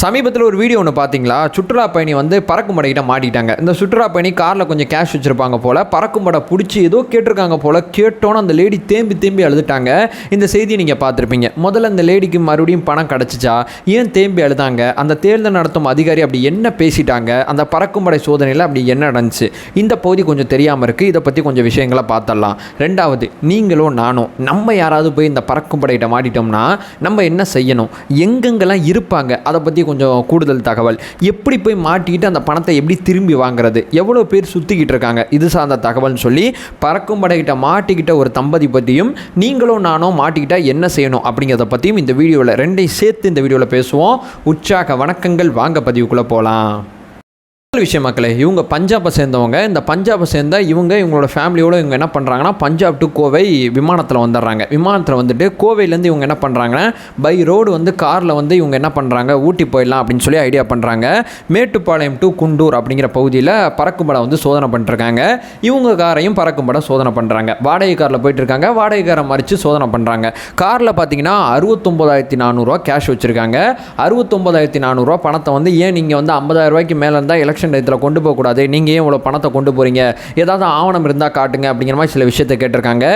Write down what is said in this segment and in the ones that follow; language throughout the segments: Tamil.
சமீபத்தில் ஒரு வீடியோ ஒன்று பார்த்தீங்களா சுற்றுலா பயணி வந்து பறக்கும்படைக்கிட்ட மாட்டிட்டாங்க இந்த சுற்றுலா பயணி காரில் கொஞ்சம் கேஷ் வச்சுருப்பாங்க போல். பறக்கும் படை பிடிச்சி ஏதோ கேட்டிருக்காங்க போல். கேட்டோன்னு அந்த லேடி தேம்பி தேம்பி அழுதுட்டாங்க. இந்த செய்தியை நீங்கள் பார்த்துருப்பீங்க. முதல்ல இந்த லேடிக்கு மறுபடியும் பணம் கிடச்சிச்சா? ஏன் தேம்பி அழுதாங்க? அந்த தேர்தல் நடத்தும் அதிகாரி அப்படி என்ன பேசிட்டாங்க? அந்த பறக்கும்படை சோதனையில் அப்படி என்ன நடந்துச்சு? இந்த பகுதி கொஞ்சம் தெரியாமல் இருக்குது இதை பற்றி கொஞ்சம் விஷயங்களை பார்த்தரலாம் ரெண்டாவது நீங்களும் நானும் நம்ம யாராவது போய் இந்த பறக்கும்படையிட்ட மாட்டிட்டோம்னா நம்ம என்ன செய்யணும்? எங்கெங்கெல்லாம் இருப்பாங்க? அதை பற்றி கொஞ்சம் கூடுதல் தகவல். எப்படி போய் மாட்டிக்கிட்டு அந்த பணத்தை எப்படி திரும்பி வாங்குறது? எவ்வளோ பேர் சுற்றிக்கிட்டு இருக்காங்க? இது சார்ந்த தகவல்னு சொல்லி பறக்கும் படைகிட்ட மாட்டிக்கிட்ட ஒரு தம்பதி பற்றியும் நீங்களும் நானும் மாட்டிக்கிட்டால் என்ன செய்யணும் அப்படிங்கிறத பற்றியும் இந்த வீடியோவில் ரெண்டையும் சேர்த்து இந்த வீடியோவில் பேசுவோம். உற்சாக வணக்கங்கள். வாங்க பதிவுக்குள்ளே போகலாம் விஷயம் மக்களே இவங்க பஞ்சாபை சேர்ந்தவங்க. இந்த பஞ்சாபை சேர்ந்த இவங்க இவங்களோட ஃபேமிலியோடு இவங்க என்ன பண்ணுறாங்கன்னா பஞ்சாப் டு கோவை விமானத்தில் வந்துடுறாங்க. விமானத்தில் வந்துட்டு கோவையிலேருந்து இவங்க என்ன பண்ணுறாங்கன்னா பை ரோடு வந்து காரில் வந்து இவங்க என்ன பண்ணுறாங்க ஊட்டி போயிடலாம் அப்படின்னு சொல்லி ஐடியா பண்ணுறாங்க மேட்டுப்பாளையம் டு குண்டூர் அப்படிங்கிற பகுதியில் பறக்கும்படை வந்து சோதனை பண்ணிட்டுருக்காங்க இவங்க காரையும் பறக்கும்படம் சோதனை பண்ணுறாங்க வாடகை காரில் போயிட்டுருக்காங்க. வாடகை காரை மறித்து சோதனை பண்ணுறாங்க காரில் பார்த்தீங்கன்னா அறுபத்தொம்போதாயிரத்தி நானூறுரூவா கேஷ் வச்சுருக்காங்க. அறுபத்தொம்போதாயிரத்தி நானூறுரூவா பணத்தை வந்து ஏன் நீங்கள் வந்து ஐம்பதாயிரரூவாய்க்கு மேலே இருந்தால் எலெக்ஷன் டயத்தில் கொண்டு போகக்கூடாது. நீங்கள் ஏன் இவ்வளோ பணத்தை கொண்டு போகிறீங்க ஏதாவது ஆவணம் இருந்தால் காட்டுங்க அப்படிங்கிற மாதிரி சில விஷயத்தை கேட்டிருக்காங்க.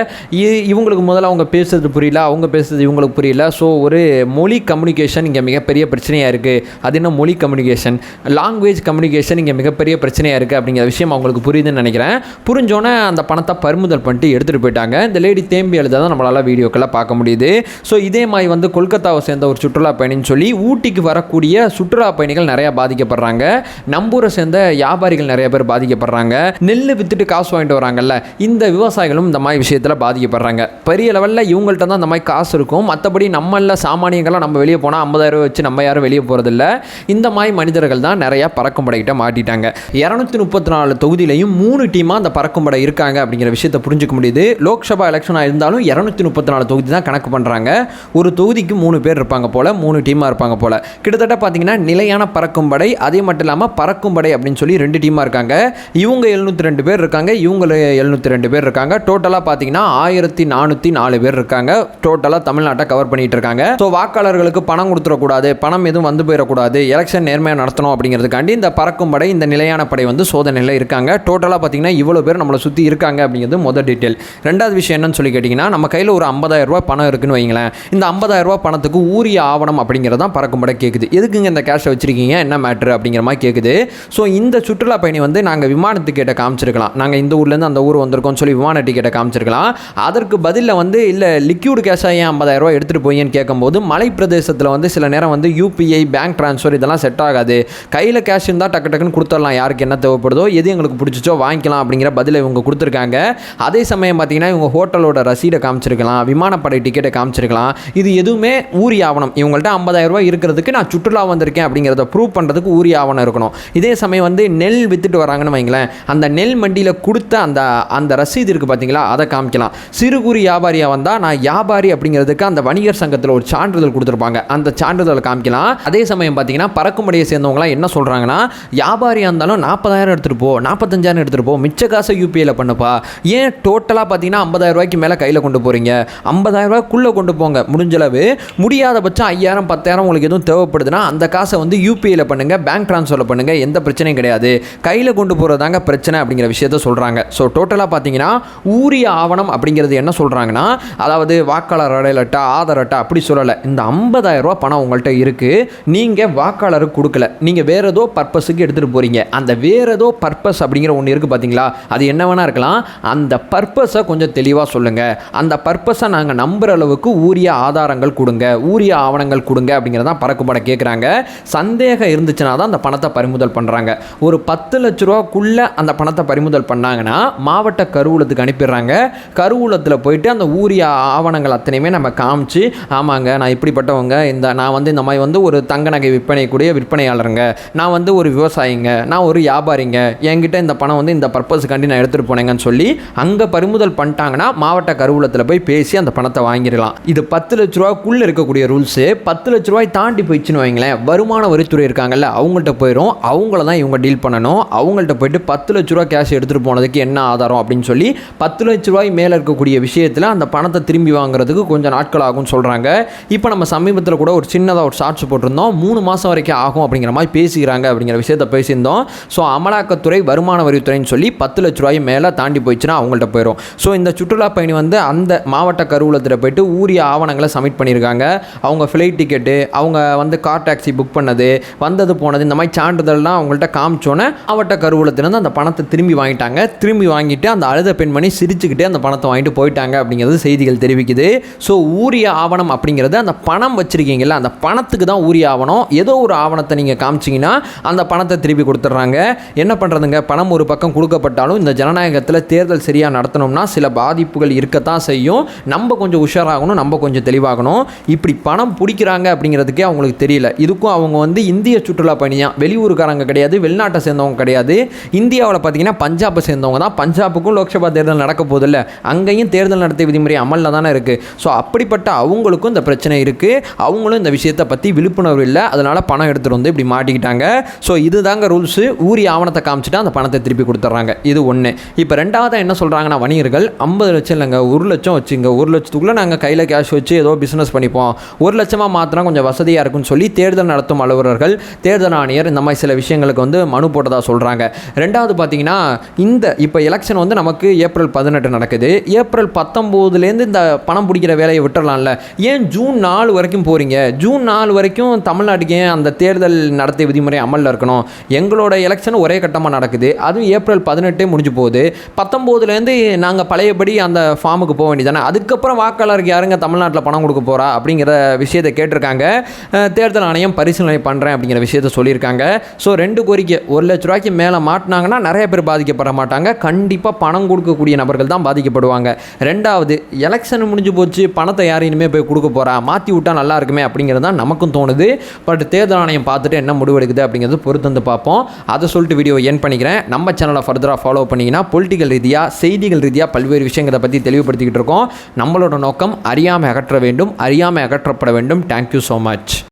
இவங்களுக்கு முதல்ல அவங்க பேசுறது புரியல அவங்க பேசுறது இவங்களுக்கு புரியல. ஸோ ஒரு மொழி கம்யூனிகேஷன் இங்கே மிகப்பெரிய பிரச்சனையாக இருக்குது அது என்ன மொழி கம்யூனிகேஷன் லாங்குவேஜ் கம்யூனிகேஷன் இங்கே மிகப்பெரிய பிரச்சனையாக இருக்குது அப்படிங்கிற விஷயம் அவங்களுக்கு புரியுதுன்னு நினைக்கிறேன். புரிஞ்சோன்னே அந்த பணத்தை பறிமுதல் பண்ணிட்டு எடுத்துகிட்டு போயிட்டாங்க. இந்த லேடி தேம்பி எழுத நம்மளால் வீடியோக்கெல்லாம் பார்க்க முடியுது. ஸோ இதே மாதிரி வந்து கொல்கத்தாவை சேர்ந்த ஒரு சுற்றுலா பயணின்னு சொல்லி ஊட்டிக்கு வரக்கூடிய சுற்றுலா பயணிகள் நிறையா பாதிக்கப்படுறாங்க. நம்பூரை சேர்ந்த வியாபாரிகள் நிறைய பேர் பாதிக்கப்படுறாங்க. நெல் வித்துட்டு காசு வாங்கிட்டு வராங்கல்ல இந்த விவசாயிகளும் இந்த மாதிரி விஷயத்தில் பாதிக்கப்படுறாங்க. பெரிய லெவலில் இவங்கள்ட்ட தான் இந்த மாதிரி காசு இருக்கும். மற்றபடி நம்மள சாமானியங்கள்லாம் நம்ம வெளியே போனால் ஐம்பதாயிரம் வச்சு நம்ம யாரும் வெளியே போகிறதில்ல இந்த மாதிரி மனிதர்கள் தான் நிறையா பறக்கும் படைக்கிட்ட மாட்டிட்டாங்க. இரநூத்தி முப்பத்தி நாலு தொகுதியிலையும் மூணு டீமாக அந்த பறக்கும் படை இருக்காங்க அப்படிங்கிற விஷயத்தை புரிஞ்சுக்க முடியுது. லோக்சபா எலெக்ஷனாக இருந்தாலும் இரநூத்தி முப்பத்தி நாலு தொகுதி தான் கணக்கு பண்ணுறாங்க ஒரு தொகுதிக்கு மூணு பேர் இருப்பாங்க போல் மூணு டீமாக இருப்பாங்க போல். கிட்டத்தட்ட பார்த்தீங்கன்னா நிலையான பறக்கும் படை அதே மட்டும் இல்லாமல் பறக்கும் படை அப்படின்னு சொல்லி ரெண்டு டீமாக இருக்காங்க. இவங்க எழுநூற்றி ரெண்டு பேர் இருக்காங்க இவங்க எழுநூற்றி ரெண்டு பேர் இருக்காங்க. டோட்டலாக பார்த்தீங்கன்னா ஆயிரத்தி நானூற்றி நாலு பேர் இருக்காங்க. டோட்டலாக தமிழ்நாட்டை கவர் பண்ணிட்டு இருக்காங்க. ஸோ வாக்காளர்களுக்கு பணம் கொடுத்துடக்கூடாது பணம் எதுவும் வந்து போயிடக்கூடாது எலெக்ஷன் நேர்மையாக நடத்தணும் அப்படிங்கிறதுக்காண்டி இந்த பறக்கும் படை இந்த நிலையான படை வந்து சோதனையில் இருக்காங்க. டோட்டலாக பார்த்தீங்கன்னா இவ்வளோ பேர் நம்மளை சுற்றி இருக்காங்க அப்படிங்கிறது மொதல் டீட்டெயில் ரெண்டாவது விஷயம் என்னன்னு சொல்லி கேட்டிங்கன்னா நம்ம கையில் ஒரு 50000 ரூபா பணம் இருக்குன்னு வைங்களேன் இந்த 50000 ரூபா பணத்துக்கு ஊரிய ஆவணம் அப்படிங்கிறது தான் பறக்கும் படை கேட்குது எதுக்குங்க இந்த கேஷை வச்சிருக்கீங்க? என்ன மேட்ரு அப்படிங்கிற மாதிரி கேட்குது ஸோ இந்த சுற்றுலா பயணி வந்து நாங்கள் விமான டிக்கெட்டை காமிச்சிருக்கலாம். நாங்கள் இந்த ஊர்லேருந்து அந்த ஊர் வந்திருக்கோம்னு சொல்லி விமான டிக்கெட்டை காமிச்சிருக்கலாம். அதற்கு பதிலில் வந்து இல்லை லிக்யூடு கேஷாக ஏன் 50000 எடுத்துகிட்டு போயேன்னு கேட்கும்போது மலை பிரதேசத்தில் வந்து சில நேரம் வந்து யூபிஐ பேங்க் ட்ரான்ஸ்ஃபர் இதெல்லாம் செட் ஆகாது. கையில் கேஷ் இருந்தால் டக்கு டக்குன்னு கொடுத்துடலாம். யாருக்கு என்ன தேவைப்படுதோ எது எங்களுக்கு பிடிச்சிச்சோ வாங்கிக்கலாம் அப்படிங்கிற பதிலை இவங்க கொடுத்துருக்காங்க. அதே சமயம் பார்த்தீங்கன்னா இவங்க ஹோட்டலோட ரசீடை காமிச்சிருக்கலாம். விமானப்படை டிக்கெட்டை காமிச்சிருக்கலாம். இது எதுவுமே ஊரி ஆவணம். இவங்கள்ட்ட ஐம்பதாயிரம் ரூபா இருக்கிறதுக்கு நான் சுற்றுலா வந்திருக்கேன் அப்படிங்கிறத ப்ரூவ் பண்ணுறதுக்கு ஊரி ஆவணம் இருக்கணும். இதே சமயம் வந்து நெல் வித்துட்டு வராங்கன்னு வைங்களேன் அந்த நெல் மண்டியில் கொடுத்த அந்த அந்த ரசீது இருக்குது பார்த்தீங்களா அதை காமிக்கலாம். சிறு குறு வியாபாரியாக வந்தால் நான் வியாபாரி அப்படிங்கிறதுக்கு அந்த வணிகர் சங்கத்தில் ஒரு சான்றிதழ் கொடுத்துருப்பாங்க. அந்த சான்றிதழை காமிக்கலாம். அதே சமயம் பார்த்தீங்கன்னா பறக்கும்படியை சேர்ந்தவங்களாம் என்ன சொல்கிறாங்கன்னா வியாபாரியாக இருந்தாலும் நாற்பதாயிரம் எடுத்துகிட்டு போ நாற்பத்தஞ்சாயிரம் எடுத்துகிட்டு போ மிச்ச காசை யூபிஐயில் பண்ணுப்பா. ஏன் டோட்டலாக பார்த்தீங்கன்னா 50000 ரூபாய்க்கு மேலே கையில் கொண்டு போகிறீங்க 50000 ரூபாய்க்குள்ளே கொண்டு போங்க. முடிஞ்சளவு முடியாத பட்சம் ஐயாயிரம் பத்தாயிரம் உங்களுக்கு எதுவும் தேவைப்படுதுன்னா அந்த காசை வந்து யூபிஐயில் பண்ணுங்கள் பேங்க் ட்ரான்ஸ்ஃபரில் பண்ணுங்கள் எந்த பிரச்சனையும் கிடையாது. கையில் கொண்டு போகிறதாங்க பிரச்சனை அப்படிங்கிற விஷயத்த சொல்கிறாங்க ஸோ டோட்டலாக பார்த்தீங்கன்னா ஊரிய ஆவணம் அப்படிங்கிறது என்ன சொல்கிறாங்கன்னா அதாவது வாக்காளர் அடையலட்டா அட்டை ஆதார் அட்டா அப்படி சொல்லலை. இந்த ஐம்பதாயிரரூபா பணம் உங்கள்கிட்ட இருக்குது நீங்கள் வாக்காளருக்கு கொடுக்கல. நீங்கள் வேறு ஏதோ பர்பஸுக்கு எடுத்துகிட்டு போகிறீங்க அந்த வேறு ஏதோ பர்பஸ் அப்படிங்கிற ஒன்று இருக்குது பார்த்தீங்களா அது என்ன வேணா இருக்கலாம். அந்த பர்பஸை கொஞ்சம் தெளிவாக சொல்லுங்கள் அந்த பர்பஸை நாங்கள் நம்புகிற அளவுக்கு ஊரிய ஆதாரங்கள் கொடுங்க. ஊரிய ஆவணங்கள் கொடுங்க அப்படிங்கிறதான் பறக்குப்பட கேட்குறாங்க சந்தேகம் இருந்துச்சுன்னா தான் அந்த பணத்தை பறிமுதல் பண்ணுறாங்க ஒரு பத்து லட்ச ரூபாக்குள்ளே அந்த பணத்தை பறிமுதல் பண்ணாங்கன்னா மாவட்ட கருவூலத்துக்கு அனுப்பிடுறாங்க. கருவூலத்தில் போயிட்டு அந்த ஊரிய ஆவணங்கள் அத்தனையுமே நம்ம காமிச்சு ஆமாங்க நான் இப்படிப்பட்டவங்க இந்த நான் வந்து இந்த மாதிரி வந்து ஒரு தங்க நகை விற்பனை கூடிய விற்பனையாளருங்க. நான் வந்து ஒரு விவசாயிங்க நான் ஒரு வியாபாரிங்க என்கிட்ட இந்த பணம் வந்து இந்த பர்பஸுக்காண்டி நான் எடுத்துகிட்டு போனேங்கன்னு சொல்லி அங்கே பறிமுதல் பண்ணிட்டாங்கன்னா மாவட்ட கருவூலத்தில் போய் பேசி அந்த பணத்தை வாங்கிடலாம். இது பத்து லட்ச ரூபாக்குள்ளே இருக்கக்கூடிய ரூல்ஸு. பத்து லட்ச ரூபாய் தாண்டி போயிடுச்சுன்னு வைங்களேன் வருமான வரித்துறை இருக்காங்கல்ல அவங்கள்ட்ட போயிடும் அவங்கள தான் தான் இவங்க டீல் பண்ணணும். அவங்கள்ட்ட போயிட்டு பத்து லட்ச ரூபா கேஷ் எடுத்துகிட்டு போனதுக்கு என்ன ஆதாரம் அப்படின்னு சொல்லி பத்து லட்ச ரூபாய் மேலே இருக்கக்கூடிய விஷயத்தில் அந்த பணத்தை திரும்பி வாங்குறதுக்கு கொஞ்சம் நாட்கள் ஆகும்னு சொல்கிறாங்க இப்போ நம்ம சமீபத்தில் கூட ஒரு சின்னதாக ஒரு ஷார்ட்ஸ் போட்டிருந்தோம். மூணு மாதம் வரைக்கும் ஆகும் அப்படிங்கிற மாதிரி பேசிக்கிறாங்க அப்படிங்கிற விஷயத்த பேசியிருந்தோம். ஸோ அமலாக்கத்துறை வருமான வரித்துறைன்னு சொல்லி பத்து லட்ச ரூபாய் மேலே தாண்டி போயிடுச்சுன்னா அவங்கள்ட்ட போயிடும் ஸோ இந்த சுற்றுலா பயணி வந்து அந்த மாவட்ட கருவூலத்தில் போயிட்டு ஊரிய ஆவணங்களை சப்மிட் பண்ணியிருக்காங்க. அவங்க ஃப்ளைட் டிக்கெட்டு அவங்க வந்து கார் டாக்ஸி புக் பண்ணது வந்தது போனது இந்த மாதிரி சான்றிதழ்லாம் அவங்கள்ட்ட காமிச்சோன்னே அவட்ட கருவூலத்திலேருந்து அந்த பணத்தை திரும்பி வாங்கிட்டாங்க. திரும்பி வாங்கிட்டு அந்த அழுத பெண்மணி சிரிச்சுக்கிட்டே அந்த பணத்தை வாங்கிட்டு போயிட்டாங்க அப்படிங்கிறது செய்திகள் தெரிவிக்குது. ஸோ ஊரிய ஆவணம் அப்படிங்கிறது அந்த பணம் வச்சுருக்கீங்கல்ல அந்த பணத்துக்கு தான் ஊரிய ஆவணம். ஏதோ ஒரு ஆவணத்தை நீங்கள் காமிச்சிங்கன்னா அந்த பணத்தை திருப்பி கொடுத்துட்றாங்க. என்ன பண்ணுறதுங்க பணம் ஒரு பக்கம் கொடுக்கப்பட்டாலும் இந்த ஜனநாயகத்தில் தேர்தல் சரியாக நடத்தணும்னா சில பாதிப்புகள் இருக்கத்தான் செய்யும். நம்ம கொஞ்சம் உஷாராகணும் நம்ம கொஞ்சம் தெளிவாகணும். இப்படி பணம் பிடிக்கிறாங்க அப்படிங்கிறதுக்கே அவங்களுக்கு தெரியல. இதுக்கும் அவங்க வந்து இந்திய சுற்றுலா பயணியாக வெளியூருக்காரங்க கிடையாது. வெளிநாட்டை சேர்ந்தவங்க கிடையாது. இந்தியாவில் பார்த்தீங்கன்னா பஞ்சாபை சேர்ந்தவங்க தான். பஞ்சாபுக்கும் லோக்சபா தேர்தல் நடக்க போதில்ல அங்கேயும் தேர்தல் நடத்திய விதிமுறை அமலில் தானே இருக்குது ஸோ அப்படிப்பட்ட அவங்களுக்கும் இந்த பிரச்சனை இருக்குது அவங்களும் இந்த விஷயத்தை பற்றி விழிப்புணர்வு இல்லை. அதனால் பணம் எடுத்துகிட்டு வந்து இப்படி மாட்டிக்கிட்டாங்க. ஸோ இதுதாங்க ரூல்ஸு. ஊரி ஆவணத்தை காமிச்சிட்டு அந்த பணத்தை திருப்பி கொடுத்துட்றாங்க. இது ஒன்று இப்போ ரெண்டாவது என்ன சொல்கிறாங்கன்னா வணிகர்கள் ஐம்பது லட்சம் இல்லைங்க ஒரு லட்சம் வச்சுங்க. ஒரு லட்சத்துக்குள்ளே நாங்கள் கையில் கேஷ் வச்சு ஏதோ பிஸ்னஸ் பண்ணிப்போம். ஒரு லட்சமாக மாத்திரம் கொஞ்சம் வசதியாக இருக்குன்னு சொல்லி தேர்தல் நடத்தும் அலுவலர்கள் தேர்தல் ஆணையர் இந்த மாதிரி சில விஷயங்களுக்கு வந்து மனு போட்டதாக சொல்கிறாங்க ரெண்டாவது பார்த்தீங்கன்னா இந்த இப்போ எலெக்ஷன் வந்து நமக்கு ஏப்ரல் பதினெட்டு நடக்குது. ஏப்ரல் பத்தொம்போதுலேருந்து இந்த பணம் பிடிக்கிற வேலையை விட்டுறலாம்ல. ஏன் ஜூன் நாலு வரைக்கும் போகிறீங்க ஜூன் நாலு வரைக்கும் தமிழ்நாட்டுக்கு ஏன் அந்த தேர்தல் நடத்தை விதிமுறை அமலில் இருக்கணும்? எங்களோட எலெக்ஷன் ஒரே கட்டமாக நடக்குது. அதுவும் ஏப்ரல் பதினெட்டே முடிஞ்சு போகுது. பத்தொம்போதுலேருந்து நாங்கள் பழையபடி அந்த ஃபார்முக்கு போக வேண்டியதானே அதுக்கப்புறம் வாக்காளருக்கு யாருங்க தமிழ்நாட்டில் பணம் கொடுக்க போகிறா அப்படிங்கிற விஷயத்தை கேட்டிருக்காங்க. தேர்தல் ஆணையம் பரிசீலனை பண்ணுறேன் அப்படிங்கிற விஷயத்த சொல்லியிருக்காங்க. ஸோ ரெண்டு கோரிக்கை ஒரு லட்ச ரூபாய்க்கு மேலே மாட்டினாங்கன்னா நிறைய பேர் பாதிக்கப்பட மாட்டாங்க. கண்டிப்பாக பணம் கொடுக்கக்கூடிய நபர்கள் தான் பாதிக்கப்படுவாங்க. ரெண்டாவது எலெக்ஷன் முடிஞ்சு போச்சு பணத்தை யார் இனிமேல் போய் கொடுக்க போகிறா மாற்றி விட்டால் நல்லா இருக்குமே அப்படிங்கிறது தான் நமக்கும் தோணுது. பட் தேர்தல் ஆணையம் பார்த்துட்டு என்ன முடிவெடுக்குது அப்படிங்கிறது பொறுத்து வந்து பார்ப்போம். அதை சொல்லிட்டு வீடியோ என் பண்ணிக்கிறேன். நம்ம சேனலை ஃபர்தராக ஃபாலோ பண்ணிங்கன்னா பொலிட்டிக்கல் ரீதியாக செய்திகள் ரீதியாக பல்வேறு விஷயங்களை பற்றி தெளிவுபடுத்திக்கிட்டு இருக்கோம். நம்மளோட நோக்கம் அறியாமை அகற்ற வேண்டும். அறியாமை அகற்றப்பட வேண்டும். Thank you so much